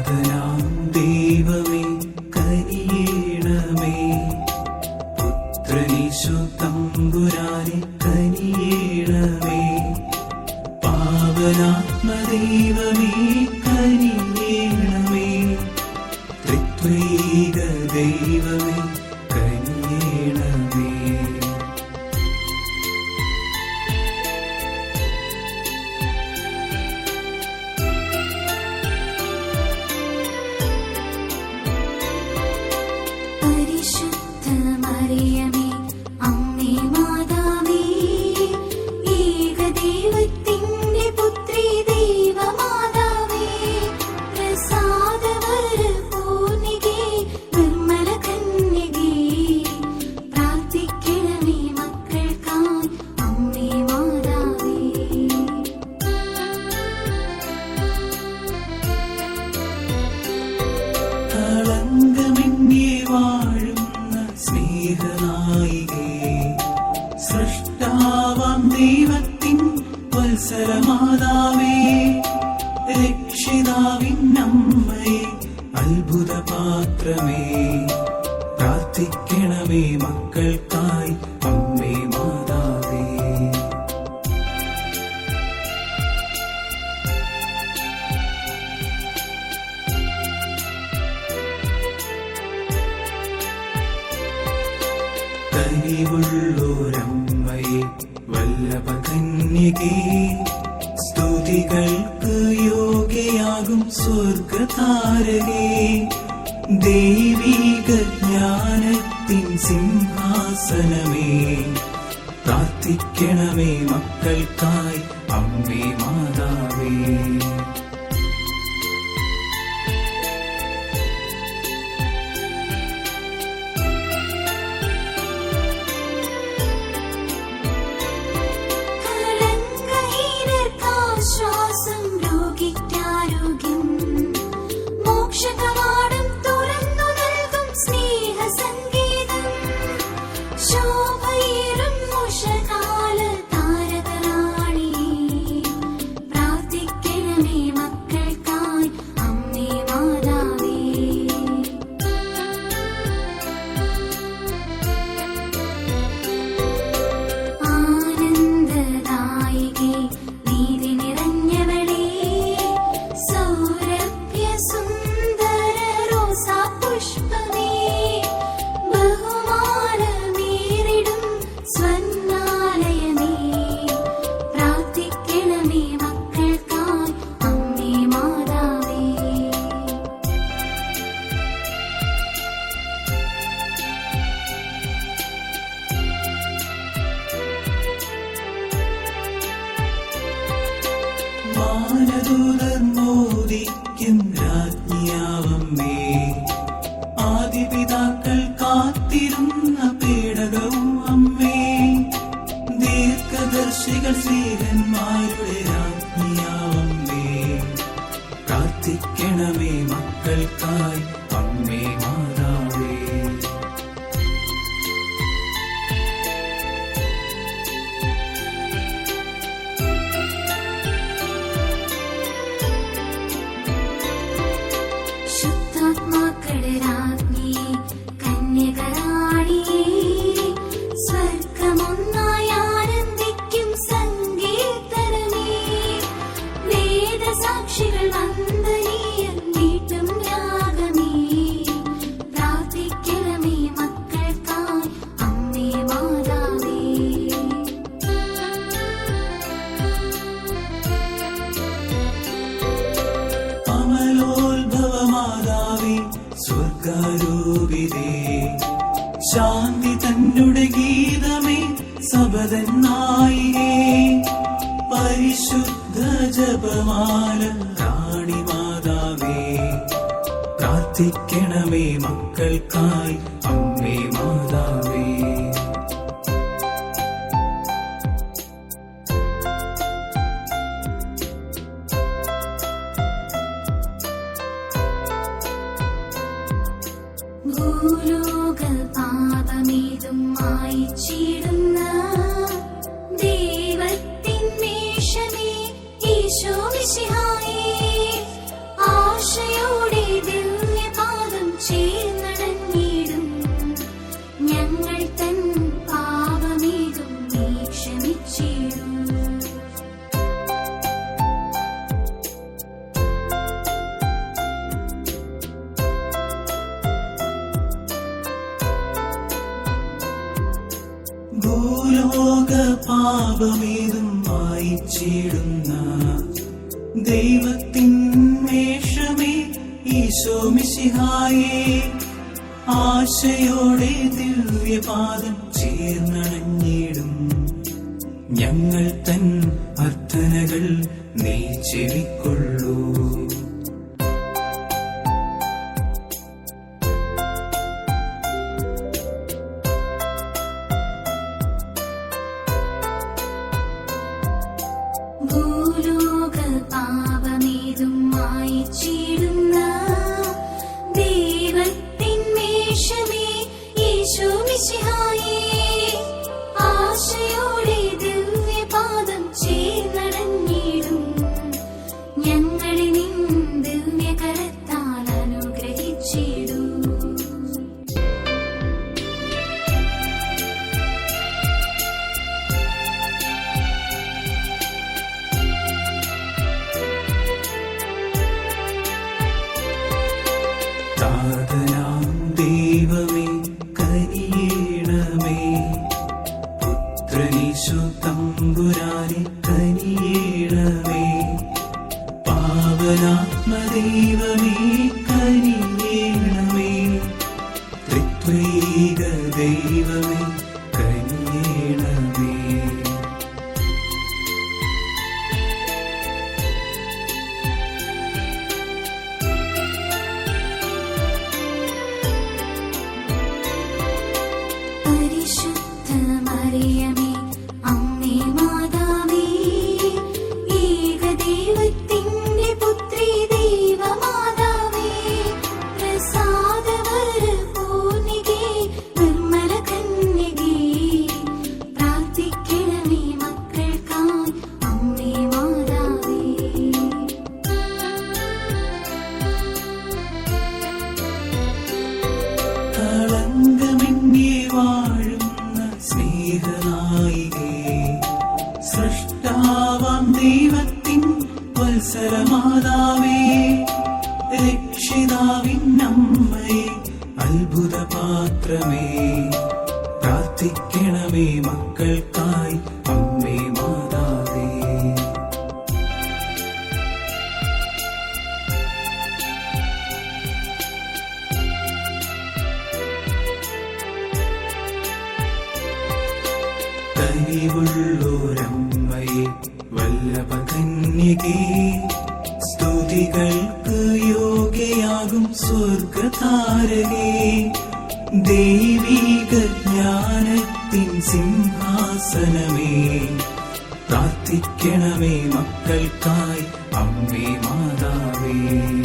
താതനാം ദൈവമേ കനിയണമേ. പുത്രനീശു തമ്പുരാനെ കനിയണമേ. പാവനാത്മദൈവമേ കനിയണമേ. ത്രിത്വൈക ദൈവമേ വത്സരമാതാവേ രക്ഷിതാവിൻ അമ്മയെ അത്ഭുത പാത്രമേ പ്രാർത്ഥിക്കണമേ മക്കൾക്കായി അമ്മേ മാതാവേ. കനിവുള്ളോരമ്മയെ വല്ലഭ കന്യകേ സ്തുതികൾക്ക് യോഗ്യയാകും സ്വർഗതാരകേ ദൈവീക ജ്ഞാനത്തിൻ സിംഹാസനമേ. പ്രാർത്ഥിക്കണമേ മക്കൾക്കായി അമ്മേ മാതാവേ. സ്വർഗാരൂപിതേ ശാന്തി തന്നുടെ ഗീതമേ സബതന്നായിരേ പരിശുദ്ധ ജപമാല റാണി മാതാവേ പ്രാർത്ഥിക്കണമേ മക്കൾക്കായി അമ്മേ മാതാവേ. ഭൂലോക പാപമേതും മായിച്ചിടുന്ന ദൈവത്തിൻ മേഷമേ ഈശോ മിശിഹായേ പാപമേതും വായിച്ചിടുന്ന ദൈവത്തിൻ വേഷമേ ഈശോ മിശിഹായേ. ആശയോടെ ദിവ്യപാദം ചേർന്നണഞ്ഞിടും ഞങ്ങൾ തൻ അർത്ഥനകൾ നീ ചെവിക്കൊള്ളൂ. പാത്രമേ പ്രാർത്ഥിക്കണമേ മക്കൾക്കായി അമ്മേ മാതാവേ. കനിവുള്ളോരമ്മയെ വല്ലഭകന്യകേ സ്തുതികൾക്ക് യോഗ്യയാകും സ്വർഗതാരകേ ദൈവീക ജ്ഞാനത്തിൻ സിംഹാസനമേ പ്രാർത്ഥിക്കണമേ മക്കൾക്കായി അമ്മേ മാതാവേ.